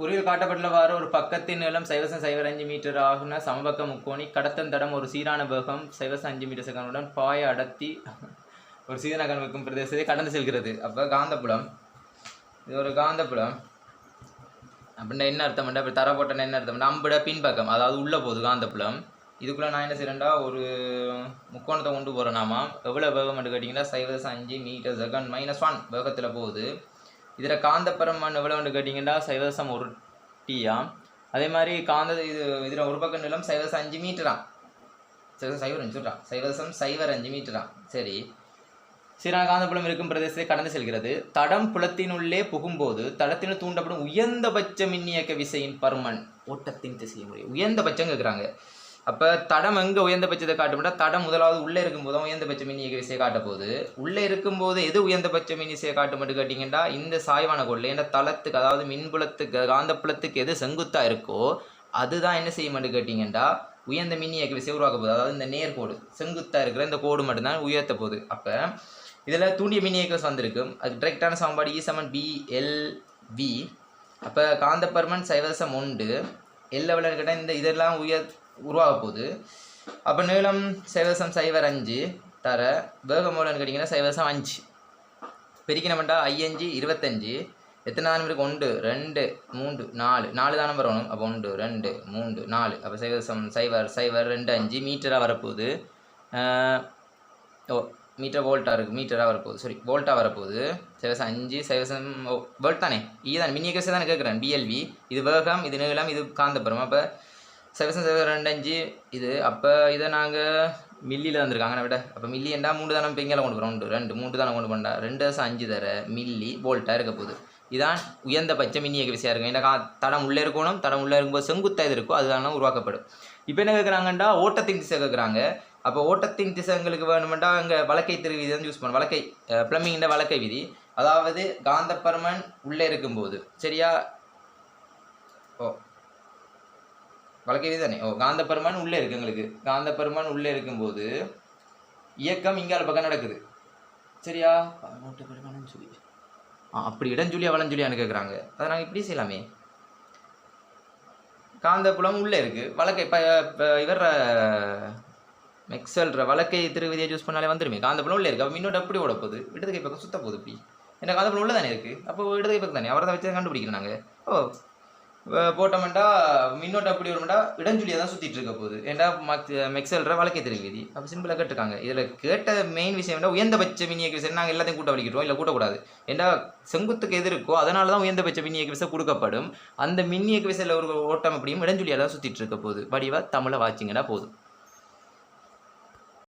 உரியில் காட்டப்பட்டுள்ளவாறு ஒரு பக்கத்தின் நீளம் சைவசம் சைவர் அஞ்சு மீட்டர் ஆகுன சமபக்க முக்கோணி. கடத்தன் தடம் ஒரு சீரான வேகம் சைவசம் அஞ்சு மீட்டர் செகண்டுடன் பாய அடர்த்தி ஒரு சீரான கண்மைக்கும் பிரதேசத்தை கடந்து செல்கிறது. அப்போ காந்தப்புலம். இது ஒரு காந்தப்புலம். அப்படின்னா என்ன அர்த்தம் அப்படி தர போட்டேன்னா என்ன அர்த்தம் அம்பிட பின்பக்கம் அதாவது உள்ளே போகுது காந்தப்புலம். இதுக்குள்ளே நான் என்ன செய்கிறேன்டா ஒரு முக்கோணத்தை கொண்டு போகிறேனாமா எவ்வளோ வேகம் கேட்டிங்கன்னா சைவசம் அஞ்சு மீட்டர் செகண்ட் மைனஸ் ஒன் வேகத்தில் போகுது. இதில் காந்தப்பரமான் எவ்வளோன்னு கேட்டிங்கன்னா சைவசம் ஒரு டீயா. அதே மாதிரி காந்த இது இதில் ஒரு பக்கம் நிலம் சைவசம் அஞ்சு மீட்டரா? சைவசம் சைவர் அஞ்சு சொல்கிறான் சைவசம் சைவர் அஞ்சு மீட்டரா? சரி. சீரான காந்தப்புலம் இருக்கும் பிரதேசத்தை கடந்து செல்கிறது. தடம் புலத்தினுள்ளே புகும்போது தடத்தினு தூண்டப்படும் உயர்ந்தபட்ச மின்னியக்க விசையின் பருமன் ஓட்டத்தின் திசையை முறை உயர்ந்தபட்சம் கேட்குறாங்க அப்போ தடம் எங்கே உயர்ந்தபட்சத்தை காட்டும்னா தடம் முதலாவது உள்ளே இருக்கும்போது தான் உயர்ந்தபட்ச மின்னியக்க விசையை காட்ட போகுது. உள்ளே இருக்கும்போது எது உயர்ந்தபட்ச மின் விசையை காட்டும் கேட்டிங்கன்னா இந்த சாய்வான கோல் ஏன்னா தளத்துக்கு அதாவது மின்புலத்துக்கு காந்தப்புலத்துக்கு எது செங்குத்தாக இருக்கோ அதுதான் என்ன செய்ய கேட்டிங்கன்னா உயர்ந்த மின்னியக்க விசையை உருவாக்க போகுது. அதாவது இந்த நேர்கோடு செங்குத்தாக இருக்கிற இந்த கோடு மட்டும்தான் உயர்த்த போகுது. அப்போ இதில் தூண்டிய மின்னியக்கம் வந்திருக்கும். அது டிரெக்டான சமன்பாடு இ சமன் பி எல் வி அப்போ காந்தப்பர்மன் சைவசம் உண்டு எல் லெவலில் கேட்டால் இந்த இதெல்லாம் உயர் உருவாக போகுது அப்போ நீளம் சைவசம் சைவர் அஞ்சு தர வேகம் எவ்வளோன்னு கேட்டிங்கன்னா சைவசம் அஞ்சு. பிரிக்கணும்டா ஐயஞ்சு இருபத்தஞ்சு. எத்தனை தானம் இருக்குது ஒன்று ரெண்டு மூன்று நாலு. நாலு தானம் வரணும். அப்போ ஒன்று ரெண்டு மூன்று நாலு. அப்போ சைவசம் சைவர் சைவர் ரெண்டு அஞ்சு. மீட்டராக வரப்போகுது. ஓ மீட்டர் வோல்ட்டாக இருக்குது மீட்டராக வரப்போகுது. சாரி வோல்ட்டாக வரப்போகுது. சைவசம் அஞ்சு சைவசம் ஓ வோல்ட் தானே? இதுதான் மினி மின்னியக்கசை தானே கேட்குறேன். பிஎல்வி இது வேகம் இது நீளம் இது காந்தப்புறம். அப்போ சைவசம் சைவம் ரெண்டு அஞ்சு. இது அப்போ இதை நாங்கள் மில்லியில் வந்திருக்காங்க விட. அப்போ மில்லி என்றா மூணு தானம் இப்போ கொண்டு போகிறோம் ரெண்டு ரெண்டு மூணு தானம் கொண்டு போண்டா. ரெண்டு வருஷம் அஞ்சு தர மில்லி போல்ட்டாக இருக்க போகுது. இதான் உயர்ந்தபட்ச மின்னியக்க விசையாக இருக்கும் ஏன்னா கா- தடம் உள்ளே இருக்கணும். தடம் உள்ளே இருக்கும்போது செங்குத்தாக இது இருக்கும். அதுதான் உருவாக்கப்படும். இப்போ என்ன கேட்குறாங்கண்டா ஓட்டத்தின் திசை கேட்குறாங்க அப்போ ஓட்டத்தின் திசை எங்களுக்கு வேணுமெண்டா அங்கே வழக்கை திரு விதி தான் யூஸ் பண்ணும் வழக்கை ப்ளம்பிங்கிற வழக்கை விதி. அதாவது காந்தப்பர்மன் உள்ளே இருக்கும்போது. சரியா? ஓ வழக்கை தானே? ஓ காந்தப்பெருமான் உள்ளே இருக்கு எங்களுக்கு. காந்தப்பெருமான் உள்ளே இருக்கும்போது இயக்கம் இங்கால பக்கம் நடக்குது. சரியா? பதினெட்டு பெருமானு சொல்லி. ஆ அப்படி இடஞ்சுழியா வளஞ்சுழியான்னு கேட்குறாங்க அதை நாங்கள் இப்படி செய்யலாமே. காந்தப்புலம் உள்ளே இருக்கு. வழக்கை இப்போ இப்போ இவர் மெக்சல்ற வழக்கை திருவிதியை யூஸ் பண்ணாலே வந்துருமே. காந்தப்புலம் உள்ளே இருக்குது அப்போ மின்னோட்டம் எப்படி ஓட போகுது? இடதுகை பக்கம் சுத்த போகுது இப்படி. என்ன காந்தப்புலம் உள்ளே தானே இருக்குது அப்போ இடதுகை பக்கம் தானே. அவரை தான் வச்சு கண்டுபிடிக்கிறோம் நாங்கள் ஓ போட்டோம்டா மின்னோட்டம் அப்படி வரும்டா இடஞ்சுழியாக தான் சுற்றிட்டு இருக்க போகுது. ஏன்டா மெக்சல்ற வழக்கை தெரிவிதி அப்போ சிம்பிளாக கேட்டிருக்காங்க. இதில் கேட்ட மெயின் விஷயம் என்ன உயர்ந்தபட்ச மின்னியக்க விசை நாங்கள் எல்லாத்தையும் கூட்ட வலிக்கிறோம் இல்லை கூட்டக்கூடாது. ஏன்டா செங்குத்துக்கு எது இருக்கோ அதனால தான் உயர்ந்தபட்ச மின்னியக்க விசை கொடுக்கப்படும். அந்த மின்னியக்க விசையில் ஒரு ஓட்டம் அப்படியும் இடஞ்சுழியாக தான் சுற்றிட்டு இருக்க போகுது. வடிவாக தமிழை வாச்சிங்கன்னா போதும்.